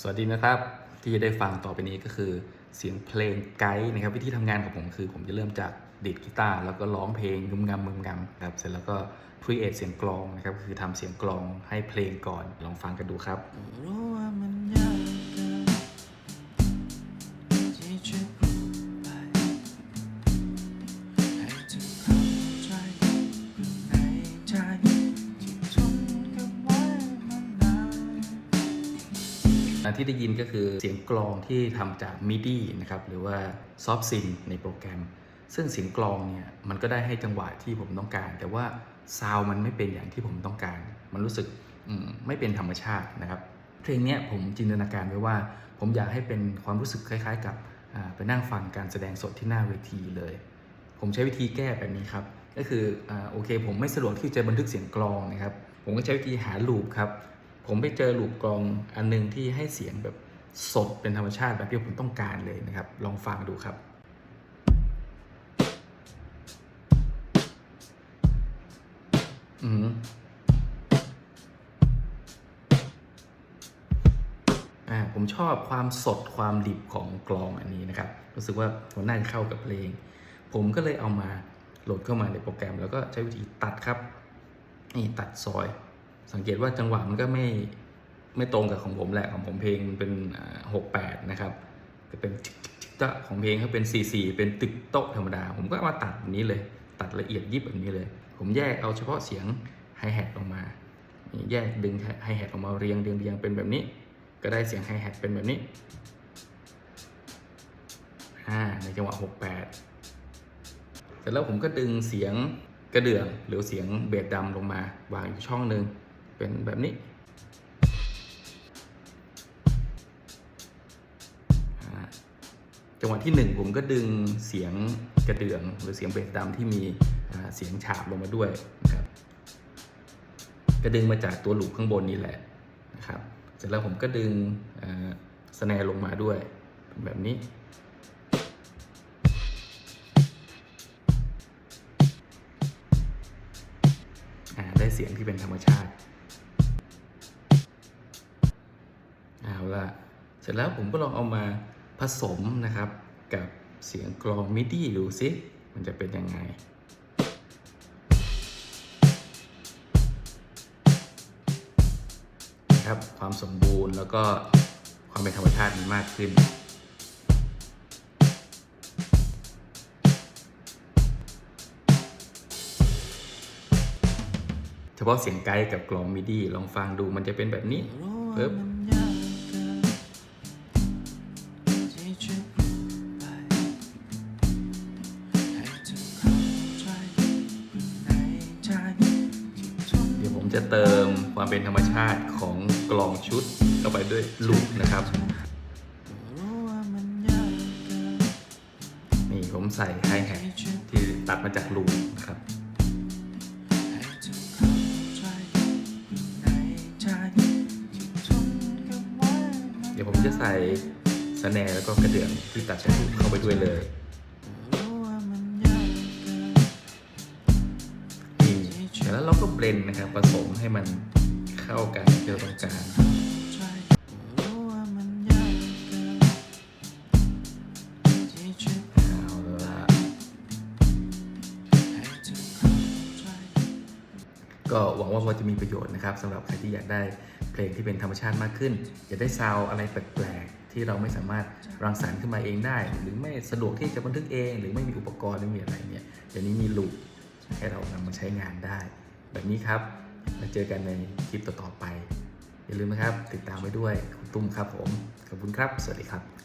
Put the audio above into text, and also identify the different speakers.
Speaker 1: สวัสดีนะครับที่จะได้ฟังต่อไปนี้ก็คือเสียงเพลงไกด์นะครับวิธีทำงานของผมคือ ผมจะเริ่มจากดีดกีตาร์แล้วก็ร้องเพลงงึมงำมึมงำครับเสร็จแล้วก็พรีเอทเสียงกลองนะครับคือทำเสียงกลองให้เพลงก่อนลองฟังกันดูครับ
Speaker 2: ที่ได้
Speaker 1: ยินก็คือเสียงกลองที่ทำจาก MIDI นะครับ หรือว่าซอฟซินในโปรแกรม ซึ่งเสียงกลองเนี่ยมันก็ได้ให้จังหวะที่ผมต้องการ แต่ว่าซาวมันไม่เป็นอย่างที่ผมต้องการ มันรู้สึกมไม่เป็นธรรมชาตินะครับ เพลงนี้ผมจินตนาการไว้ว่า ผมอยากให้เป็นความรู้สึกคล้าย ๆ กับไปนั่งฟังการแสดงสดที่หน้าเวทีเลย ผมใช้วิธีแก้แบบนี้ครับก็คืออโอเค ผมไม่สะดวกที่จะบันทึกเสียงกลองนะครับ ผมก็ใช้วิธีหาลูปครับ ผมไปเจอลูปกลองอันหนึงที่ให้เสียงแบบสดเป็นธรรมชาติแบบที่ผมต้องการเลยนะครับ ลองฟังดูครับอืมอ่าผมชอบความสดความดิบของกลองอันนี้นะครับ รู้สึกว่ามันน่าจะเข้ากับเพลง ผมก็เลยเอามาโหลดเข้ามาในโปรแกรม แล้วก็ใช้วิธีตัดครับ นี่ตัดซอย สังเกตว่าจังหวะมันก็ไม่ไม่ตรงกับของผมแหละของผมเพลงเป็นหกแปดนะครับจะเป็นจิกจิกตะของเพลงเขาเป็นสี่สี่เป็นตึกโต๊ะธรรมดา ผมก็มาตัดแบบนี้เลย ตัดละเอียดยิบแบบนี้เลย ผมแยกเอาเฉพาะเสียงไฮแฮทออกมา แยกดึงไฮแฮทออกมาเรียงเรียงเรียงเป็นแบบนี้ ก็ได้เสียงไฮแฮทเป็นแบบนี้อ่าในจังหวะหกแปดเสร็จแล้วผมก็ดึงเสียงกระเดื่องหรือเสียงเบสดำลงมาวางอยู่ช่องหนึ่ง เป็นแบบนี้จังหวะที่หนึ่งผมก็ดึงเสียงกระเดื่อง หรือเสียงเบสดำที่มีเสียงฉาบลงมาด้วยนะครับก็ดึงมาจากตัวหลูปข้างบนนี่แหละนะครับ เสร็จแล้วผมก็ดึงสแนร์ลงมาด้วยเป็นแบบนี้ ได้เสียงที่เป็นธรรมชาติ เอาละเสร็จแล้วผมก็ลองเอามาผสมนะครับ กับเสียงกลองมิดี้ดูซิมันจะเป็นยังไงครับความสมบูรณ์แล้วก็ความเป็นธรรมชาติมีมากขึ้น เฉพาะเสียงไกด์กับกลองมิดี้ลองฟังดูมันจะเป็นแบบนี้
Speaker 2: รู้ว่า
Speaker 1: ปึ๊บ
Speaker 2: มั จะเติ
Speaker 1: มความเป็นธรรมชาติของกลองชุดเข้าไปด้วยลูปนะครับ
Speaker 2: นี่
Speaker 1: ผมใส่ไฮแฮทที่ตัดมาจากลูปนะครับ
Speaker 2: เดี๋
Speaker 1: ยวผมจะใส่สแนร์แล้วก็กระเดื่องที่ตัดจากลูปเข้าไปด้วยเลย
Speaker 2: เล
Speaker 1: นด์นะครับผสมให้มันเข้ากันที่เราต้องการ
Speaker 2: ใจรู้ว่ามันยากเกินที่จะ
Speaker 1: เอาละ
Speaker 2: ให้เธอเข้าใจ
Speaker 1: ก็หวังว่าพอจะมีประโยชน์นะครับสำหรับใครที่อยากได้เพลงที่เป็นธรรมชาติมากขึ้น อยากได้ซาวอะไรแปลกๆ ที่เราไม่สามารถรังสรรค์ขึ้นมาเองได้ หรือไม่สะดวกที่จะบันทึกเอง หรือไม่มีอุปกรณ์ไม่มีอะไรเนี่ยเดี๋ยวนี้มีลูปให้เรานำมาใช้งานได้ แบบนี้ครับมาเจอกันในคลิปต่อๆไป อย่าลืมนะครับ ติดตามไว้ด้วยคุณตุ้มครับผม ขอบคุณครับ สวัสดีครับ